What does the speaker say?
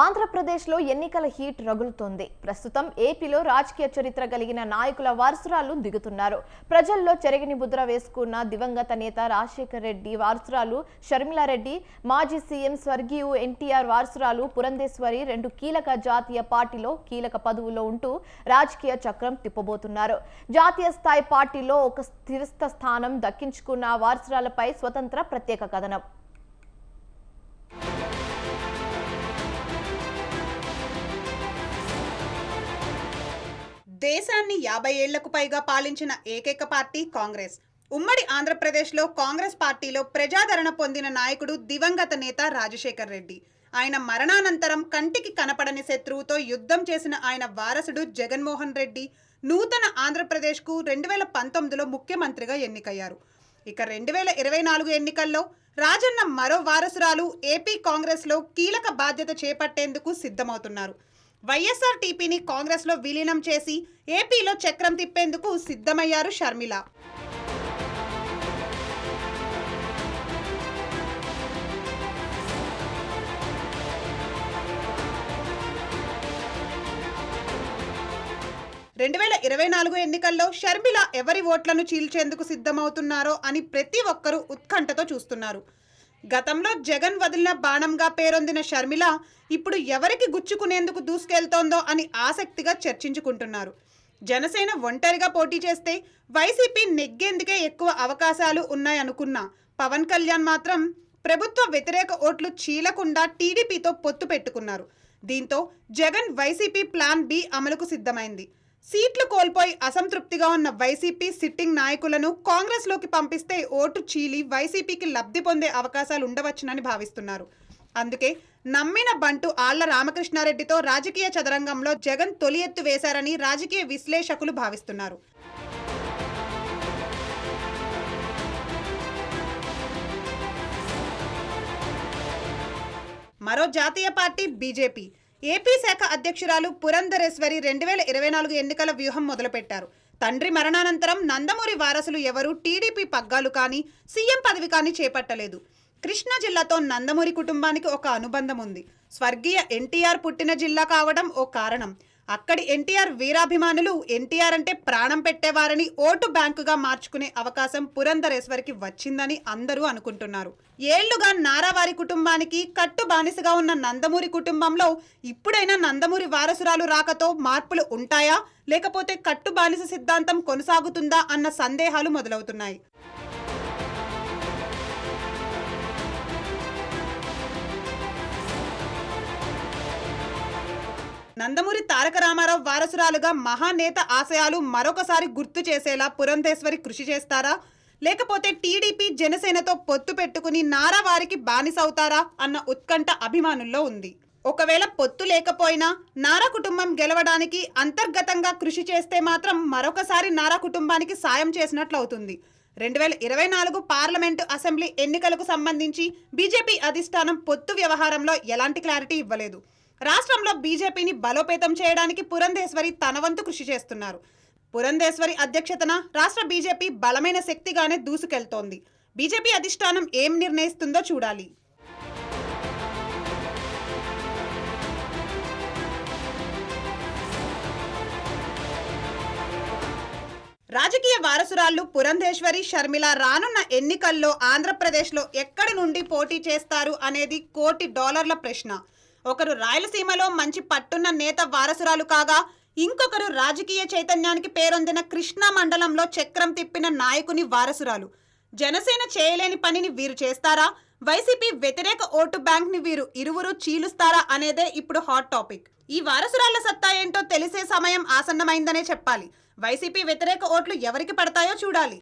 ఆంధ్రప్రదేశ్లో ఎన్నికల హీట్ రగులుతోంది. ప్రస్తుతం ఏపీలో రాజకీయ చరిత్ర కలిగిన నాయకుల వారసురాలు దిగుతున్నారు. ప్రజల్లో చెరగని ముద్ర వేసుకున్న దివంగత నేత రాజశేఖర్ రెడ్డి వారసురాలు షర్మిలారెడ్డి మాజీ సీఎం స్వర్గీయు ఎన్టీఆర్ వారసురాలు పురంధేశ్వరి రెండు కీలక జాతీయ పార్టీలో కీలక పదవుల్లో ఉంటూ రాజకీయ చక్రం తిప్పబోతున్నారు. జాతీయ స్థాయి పార్టీలో ఒక స్థిరస్థ స్థానం దక్కించుకున్న వారసురాలపై స్వతంత్ర ప్రత్యేక కథనం. దేశాన్ని యాభై ఏళ్ళకు పైగా పాలించిన ఏకైక పార్టీ కాంగ్రెస్. ఉమ్మడి ఆంధ్రప్రదేశ్లో కాంగ్రెస్ పార్టీలో ప్రజాదరణ పొందిన నాయకుడు దివంగత నేత రాజశేఖర్ రెడ్డి. ఆయన మరణానంతరం కంటికి కనపడని శత్రువుతో యుద్ధం చేసిన ఆయన వారసుడు జగన్మోహన్ రెడ్డి నూతన ఆంధ్రప్రదేశ్కు రెండు వేల పంతొమ్మిదిలో ముఖ్యమంత్రిగా ఎన్నికయ్యారు. ఇక రెండు వేల ఇరవై నాలుగు ఎన్నికల్లో రాజన్న మరో వారసురాలు ఏపీ కాంగ్రెస్లో కీలక బాధ్యత చేపట్టేందుకు సిద్ధమవుతున్నారు. వైఎస్ఆర్ టీపీని కాంగ్రెస్లో విలీనం చేసి ఏపీలో చక్రం తిప్పేందుకు సిద్ధమయ్యారు షర్మిల. రెండు వేల ఇరవై నాలుగు ఎన్నికల్లో షర్మిల ఎవరి ఓట్లను చీల్చేందుకు సిద్ధమవుతున్నారో అని ప్రతి ఒక్కరూ ఉత్కంఠతో చూస్తున్నారు. గతంలో జగన్ వదిలిన బాణంగా పేరొందిన షర్మిల ఇప్పుడు ఎవరికి గుచ్చుకునేందుకు దూసుకెళ్తోందో అని ఆసక్తిగా చర్చించుకుంటున్నారు. జనసేన ఒంటరిగా పోటీ చేస్తే వైసీపీ నెగ్గేందుకే ఎక్కువ అవకాశాలు ఉన్నాయనుకున్నా పవన్ కళ్యాణ్ మాత్రం ప్రభుత్వ వ్యతిరేక ఓట్లు చీలకుండా టీడీపీతో పొత్తు పెట్టుకున్నారు. దీంతో జగన్ వైసీపీ ప్లాన్ బి అమలుకు సిద్ధమైంది. సీట్లు కోల్పోయి అసంతృప్తిగా ఉన్న వైసీపీ సిట్టింగ్ నాయకులను కాంగ్రెస్లోకి పంపిస్తే ఓటు చీలి వైసీపీకి లబ్ధి పొందే అవకాశాలు ఉండవచ్చునని భావిస్తున్నారు. అందుకే నమ్మిన బంటు ఆళ్ళ రామకృష్ణారెడ్డితో రాజకీయ చదరంగంలో జగన్ తొలి ఎత్తు వేశారని రాజకీయ విశ్లేషకులు భావిస్తున్నారు. మరో జాతీయ పార్టీ బీజేపీ. ఏపీ శాఖ అధ్యక్షురాలు పురంధరేశ్వరి రెండు వేల ఇరవై నాలుగు ఎన్నికల వ్యూహం మొదలుపెట్టారు. తండ్రి మరణానంతరం నందమూరి వారసులు ఎవరు టీడీపీ పగ్గాలు కానీ సీఎం పదవి కానీ చేపట్టలేదు. కృష్ణా జిల్లాతో నందమూరి కుటుంబానికి ఒక అనుబంధం ఉంది. స్వర్గీయ ఎన్టీఆర్ పుట్టిన జిల్లా కావడం ఓ కారణం. అక్కడి ఎన్టీఆర్ వీరాభిమానులు ఎన్టీఆర్ అంటే ప్రాణం పెట్టేవారని ఓటు బ్యాంకుగా మార్చుకునే అవకాశం పురంధరేశ్వరికి వచ్చిందని అందరూ అనుకుంటున్నారు. ఏళ్ళుగా నారావారి కుటుంబానికి కట్టు బానిసగా ఉన్న నందమూరి కుటుంబంలో ఇప్పుడైనా నందమూరి వారసురాలు రాకతో మార్పులు ఉంటాయా? లేకపోతే కట్టు బానిస సిద్ధాంతం కొనసాగుతుందా? అన్న సందేహాలు మొదలవుతున్నాయి. నందమూరి తారక రామారావు వారసురాలుగా మహానేత ఆశయాలు మరొకసారి గుర్తు చేసేలా పురంధేశ్వరి కృషి చేస్తారా? లేకపోతే టీడీపీ జనసేనతో పొత్తు పెట్టుకుని నారా వారికి బానిసవుతారా? అన్న ఉత్కంఠ అభిమానుల్లో ఉంది. ఒకవేళ పొత్తు లేకపోయినా నారా కుటుంబం గెలవడానికి అంతర్గతంగా కృషి చేస్తే మాత్రం మరొకసారి నారా కుటుంబానికి సాయం చేసినట్లు అవుతుంది రెండు వేల ఇరవై నాలుగు పార్లమెంటు అసెంబ్లీ ఎన్నికలకు సంబంధించి బీజేపీ అధిష్టానం పొత్తు వ్యవహారంలో ఎలాంటి క్లారిటీ ఇవ్వలేదు. రాష్ట్రంలో బీజేపీని బలోపేతం చేయడానికి పురంధేశ్వరి తన వంతు కృషి చేస్తున్నారు. పురంధేశ్వరి అధ్యక్షతన రాష్ట్ర బీజేపీ బలమైన శక్తిగానే దూసుకెళ్తోంది. బీజేపీ అధిష్టానం ఏం నిర్ణయిస్తుందో చూడాలి. రాజకీయ వారసురాళ్ళు పురంధేశ్వరి షర్మిల రానున్న ఎన్నికల్లో ఆంధ్రప్రదేశ్లో ఎక్కడి నుండి పోటీ చేస్తారు అనేది కోటి డాలర్ల ప్రశ్న. ఒకరు రాయలసీమలో మంచి పట్టున్న నేత వారసురాలు కాగా ఇంకొకరు రాజకీయ చైతన్యానికి పేరొందిన కృష్ణా మండలంలో చక్రం తిప్పిన నాయకుని వారసురాలు. జనసేన చేయలేని పనిని వీరు చేస్తారా? వైసీపీ వ్యతిరేక ఓటు బ్యాంక్ని వీరు ఇరువురు చీలుస్తారా అనేదే ఇప్పుడు హాట్ టాపిక్. ఈ వారసురాళ్ళ సత్తా ఏంటో తెలిసే సమయం ఆసన్నమైందనే చెప్పాలి. వైసీపీ వ్యతిరేక ఓట్లు ఎవరికి పడతాయో చూడాలి.